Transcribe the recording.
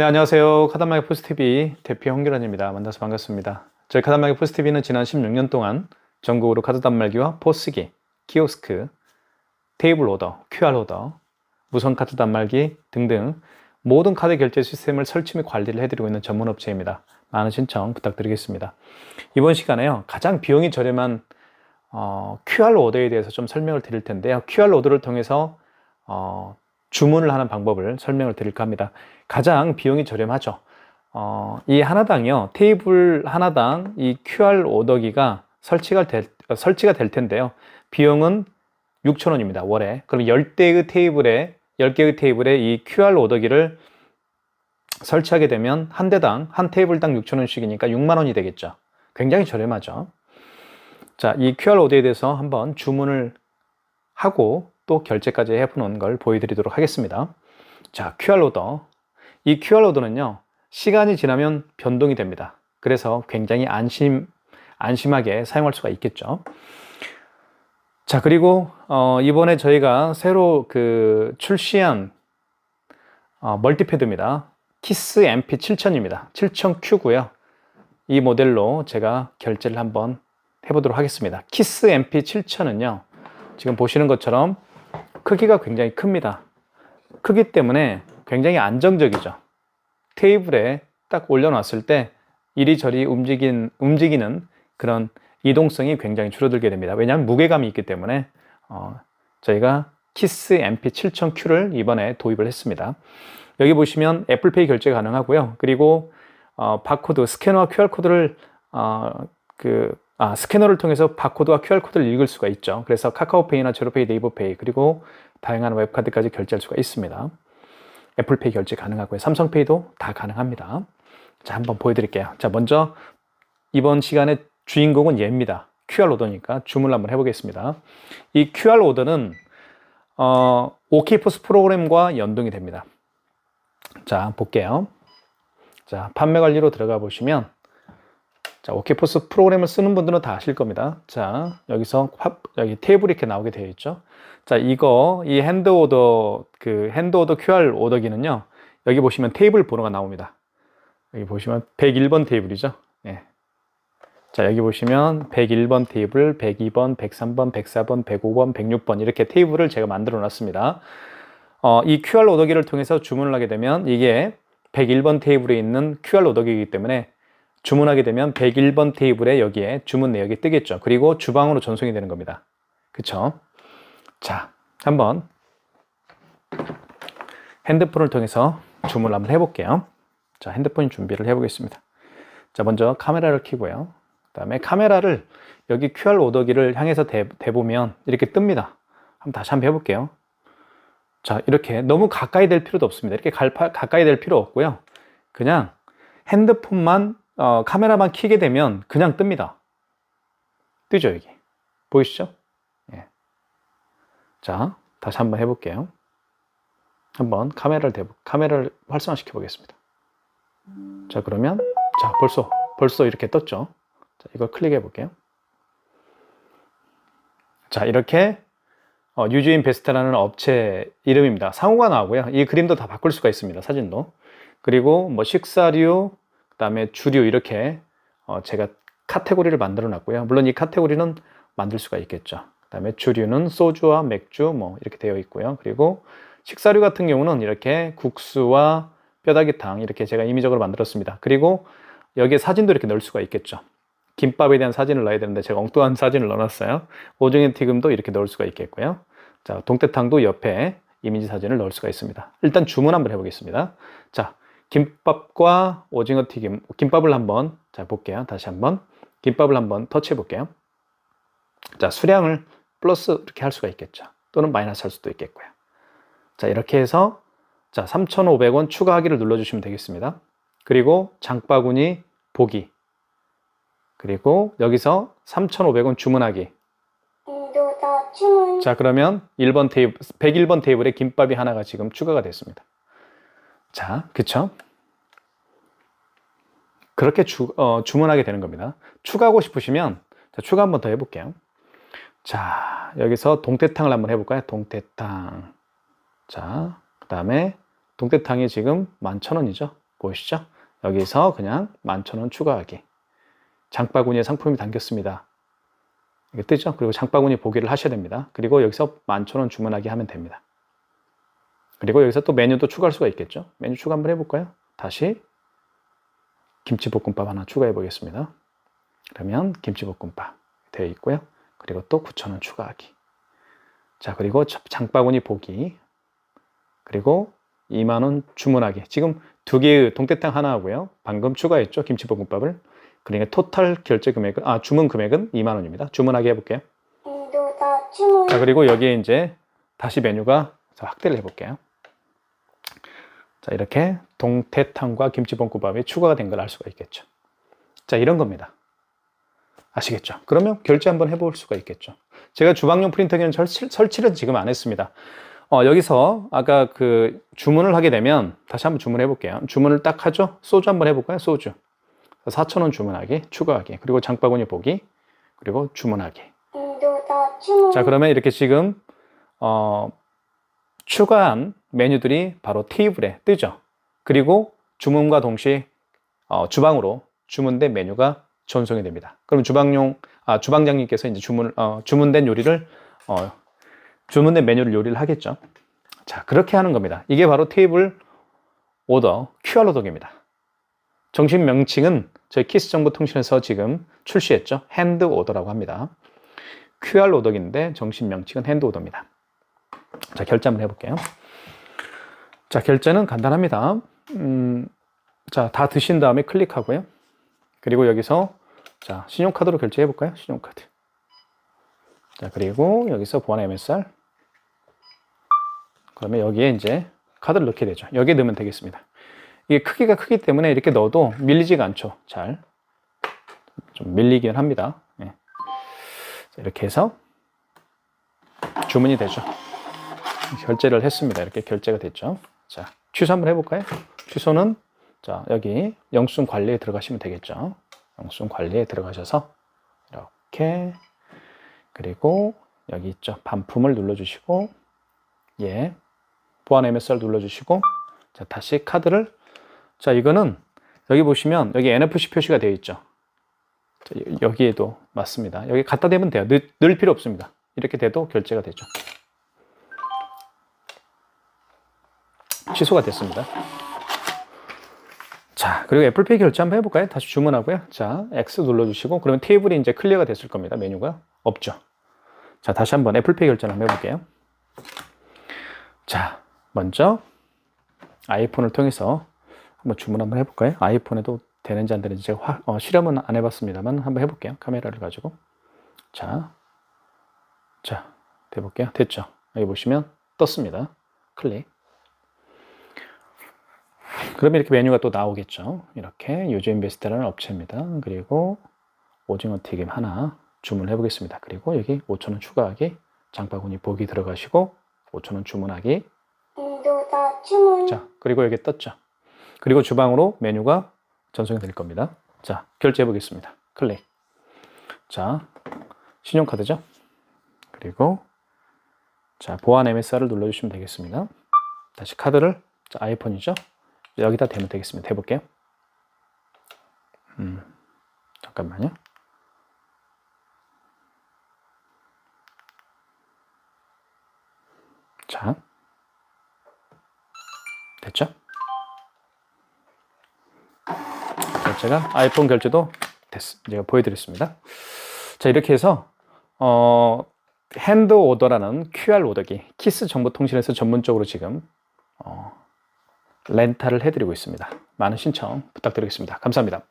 네, 안녕하세요. 카단마켓 포스TV 대표 홍규란입니다. 만나서 반갑습니다. 저희 카단마켓 포스TV는 지난 16년 동안 전국으로 카드 단말기와 포스기, 키오스크, 테이블 오더, QR 오더, 무선 카드 단말기 등등 모든 카드 결제 시스템을 설치 및 관리를 해드리고 있는 전문 업체입니다. 많은 신청 부탁드리겠습니다. 이번 시간에요. 가장 비용이 저렴한 어, QR 오더에 대해서 좀 설명을 드릴 텐데요. QR 오더를 통해서 어, 주문을 하는 방법을 설명을 드릴까 합니다. 가장 비용이 저렴하죠. 어, 이 하나당이요. 테이블 하나당 이 QR 오더기가 설치가 될, 어, 설치가 될 텐데요. 비용은 6,000원입니다. 월에. 그럼 10대의 테이블에 10개의 테이블에 이 QR 오더기를 설치하게 되면 한 대당 한 테이블당 6,000원씩이니까 6만 원이 되겠죠. 굉장히 저렴하죠. 자, 이 QR 오더에 대해서 한번 주문을 하고 또 결제까지 해보는 걸 보여드리도록 하겠습니다. 자, QR 오더. 이 QR 오더는요, 시간이 지나면 변동이 됩니다. 그래서 굉장히 안심, 안심하게 사용할 수가 있겠죠. 자, 그리고, 어, 이번에 저희가 새로 그 출시한 어, 멀티패드입니다. 키스 MP 7000입니다. 7000Q고요. 이 모델로 제가 결제를 한번 해보도록 하겠습니다. 키스 MP 7000은요, 지금 보시는 것처럼 크기가 굉장히 큽니다. 크기 때문에 굉장히 안정적이죠. 테이블에 딱 올려놨을 때 이리저리 움직인, 움직이는 그런 이동성이 굉장히 줄어들게 됩니다. 왜냐하면 무게감이 있기 때문에 어, 저희가 키스 MP7000Q를 이번에 도입을 했습니다. 여기 보시면 애플페이 결제 가능하고요. 그리고 어, 바코드, 스캐너와 QR코드를 어, 그 아, 스캐너를 통해서 바코드와 QR코드를 읽을 수가 있죠. 그래서 카카오페이나 제로페이, 네이버페이 그리고 다양한 웹카드까지 결제할 수가 있습니다. 애플페이 결제 가능하고요. 삼성페이도 다 가능합니다. 자, 한번 보여드릴게요. 자, 먼저 이번 시간에 주인공은 얘입니다. QR 오더니까 주문을 한번 해보겠습니다. 이 QR 오더는 어, OK포스 프로그램과 연동이 됩니다. 자, 볼게요. 자, 판매 관리로 들어가 보시면 자, 오케이포스 프로그램을 쓰는 분들은 다 아실 겁니다. 자, 여기서 팝, 여기 테이블이 이렇게 나오게 되어 있죠. 자, 이거 이 핸드 오더 그 핸드 오더 QR 오더기는요. 여기 보시면 테이블 번호가 나옵니다. 여기 보시면 101번 테이블이죠. 예. 자, 여기 보시면 101번 테이블, 102번, 103번, 104번, 105번, 106번 이렇게 테이블을 제가 만들어 놨습니다. 어, 이 QR 오더기를 통해서 주문을 하게 되면 이게 101번 테이블에 있는 QR 오더기이기 때문에 주문하게 되면 101번 테이블에 여기에 주문 내역이 뜨겠죠. 그리고 주방으로 전송이 되는 겁니다. 그쵸? 자, 한번 핸드폰을 통해서 주문을 한번 해볼게요. 자, 핸드폰 준비를 해보겠습니다. 자, 먼저 카메라를 켜고요. 그 다음에 카메라를 여기 QR 오더기를 향해서 대, 대보면 이렇게 뜹니다. 한번 다시 한번 해볼게요. 자, 이렇게 너무 가까이 될 필요도 없습니다. 이렇게 갈파, 가까이 될 필요 없고요. 그냥 핸드폰만 어, 카메라만 켜게 되면 그냥 뜹니다. 뜨죠, 여기. 보이시죠? 예. 자, 다시 한번 해볼게요. 한번 카메라를 대보, 카메라를 활성화시켜 보겠습니다. 자, 그러면, 자, 벌써, 벌써 이렇게 떴죠? 자, 이걸 클릭해 볼게요. 자, 이렇게, 어, 유주인 베스트라는 업체 이름입니다. 상호가 나오고요. 이 그림도 다 바꿀 수가 있습니다. 사진도. 그리고 뭐 식사류, 그다음에 주류 이렇게 어 제가 카테고리를 만들어 놨고요. 물론 이 카테고리는 만들 수가 있겠죠. 그다음에 주류는 소주와 맥주 뭐 이렇게 되어 있고요. 그리고 식사류 같은 경우는 이렇게 국수와 뼈다귀탕 이렇게 제가 임의적으로 만들었습니다. 그리고 여기에 사진도 이렇게 넣을 수가 있겠죠. 김밥에 대한 사진을 넣어야 되는데 제가 엉뚱한 사진을 넣어놨어요. 오징어 튀김도 이렇게 넣을 수가 있겠고요. 자, 동태탕도 옆에 이미지 사진을 넣을 수가 있습니다. 일단 주문 한번 해보겠습니다. 자, 김밥과 오징어 튀김, 김밥을 한번 자 볼게요. 다시 한번 김밥을 한번 터치해 볼게요. 자 수량을 플러스 이렇게 할 수가 있겠죠. 또는 마이너스 할 수도 있겠고요. 자 이렇게 해서 자 3,500원 추가하기를 눌러 주시면 되겠습니다. 그리고 장바구니 보기 그리고 여기서 3,500원 주문하기 주문. 자 그러면 1번 테이블 101번 테이블에 김밥이 하나가 지금 추가가 됐습니다. 자, 그쵸? 그렇게 주, 어, 주문하게 되는 겁니다. 추가하고 싶으시면, 자, 추가 한번 더 해볼게요. 자, 여기서 동태탕을 한번 해볼까요? 동태탕. 자, 그 다음에 동태탕이 지금 11,000원이죠? 보이시죠? 여기서 그냥 11,000원 추가하기. 장바구니에 상품이 담겼습니다. 이게 뜨죠? 그리고 장바구니 보기를 하셔야 됩니다. 그리고 여기서 11,000원 주문하기 하면 됩니다. 그리고 여기서 또 메뉴도 추가할 수가 있겠죠? 메뉴 추가 한번 해볼까요? 다시 김치볶음밥 하나 추가해 보겠습니다. 그러면 김치볶음밥 되어 있고요. 그리고 또 9,000원 추가하기. 자, 그리고 장바구니 보기. 그리고 2만원 주문하기. 지금 두 개의 동태탕 하나 하고요. 방금 추가했죠. 김치볶음밥을. 그러니까 토탈 결제 금액은, 아, 주문 금액은 2만원입니다. 주문하기 해볼게요. 자, 그리고 여기에 이제 다시 메뉴가 자, 확대를 해볼게요. 자, 이렇게 동태탕과 김치볶음밥이 추가가 된 걸 알 수가 있겠죠. 자, 이런 겁니다. 아시겠죠? 그러면 결제 한번 해볼 수가 있겠죠. 제가 주방용 프린터기는 설치, 설치를 지금 안 했습니다. 어, 여기서 아까 그 주문을 하게 되면 다시 한번 주문해 볼게요. 주문을 딱 하죠? 소주 한번 해볼까요? 소주. 4,000원 주문하기, 추가하기, 그리고 장바구니 보기, 그리고 주문하기. 자, 그러면 이렇게 지금 어, 추가한 메뉴들이 바로 테이블에 뜨죠. 그리고 주문과 동시에 어, 주방으로 주문된 메뉴가 전송이 됩니다. 그럼 주방용 아, 주방장님께서 이제 주문 어, 주문된 요리를 어, 주문된 메뉴를 요리를 하겠죠. 자, 그렇게 하는 겁니다. 이게 바로 테이블 오더 QR 오더기입니다. 정식 명칭은 저희 키스 정보 통신에서 지금 출시했죠. 핸드 오더라고 합니다. QR 오더기인데 정식 명칭은 핸드 오더입니다. 자, 결제 한번 해볼게요. 자, 결제는 간단합니다. 음, 자, 다 드신 다음에 클릭하고요. 그리고 여기서 자, 신용카드로 결제해 볼까요? 신용카드. 자, 그리고 여기서 보안 MSR. 그러면 여기에 이제 카드를 넣게 되죠. 여기에 넣으면 되겠습니다. 이게 크기가 크기 때문에 이렇게 넣어도 밀리지가 않죠. 잘. 좀 밀리긴 합니다. 예. 자, 이렇게 해서 주문이 되죠. 결제를 했습니다. 이렇게 결제가 됐죠. 자, 취소 한번 해볼까요? 취소는 자, 여기 영수증 관리에 들어가시면 되겠죠. 영수증 관리에 들어가셔서 이렇게 그리고 여기 있죠. 반품을 눌러주시고 예 보안 MSR 눌러주시고 자 다시 카드를 자 이거는 여기 보시면 여기 NFC 표시가 되어 있죠. 자, 여기에도 맞습니다. 여기 갖다 대면 돼요. 넣, 넣을 필요 없습니다. 이렇게 돼도 결제가 되죠. 취소가 됐습니다. 자, 그리고 애플페이 결제 한번 해볼까요? 다시 주문하고요. 자, X 눌러주시고, 그러면 테이블이 이제 클리어가 됐을 겁니다. 메뉴가 없죠. 자, 다시 한번 애플페이 결제를 한번 해볼게요. 자, 먼저 아이폰을 통해서 한번 주문 한번 해볼까요? 아이폰에도 되는지 안 되는지 제가 화, 어, 실험은 안 해봤습니다만 한번 해볼게요. 카메라를 가지고. 자, 자, 돼볼게요. 됐죠? 여기 보시면 떴습니다. 클릭. 그러면 이렇게 메뉴가 또 나오겠죠. 이렇게 요즘 인베스트라는 업체입니다. 그리고 오징어 튀김 하나 주문해 보겠습니다. 그리고 여기 5,000원 추가하기, 장바구니 보기 들어가시고 5,000원 주문하기. 인도다 주문 자, 그리고 여기 떴죠. 그리고 주방으로 메뉴가 전송이 될 겁니다. 자, 결제해 보겠습니다. 클릭. 자, 신용카드죠. 그리고 자, 보안 MSR을 눌러주시면 되겠습니다. 다시 카드를 자, 아이폰이죠. 여기다 대면 되겠습니다. 해볼게요. 음, 잠깐만요. 자, 됐죠? 결제가 아이폰 결제도 됐, 제가 보여드렸습니다. 자, 이렇게 해서 어, 핸드 오더라는 QR 오더기 키스 정보통신에서 전문적으로 지금 어, 렌탈을 해드리고 있습니다. 많은 신청 부탁드리겠습니다. 감사합니다.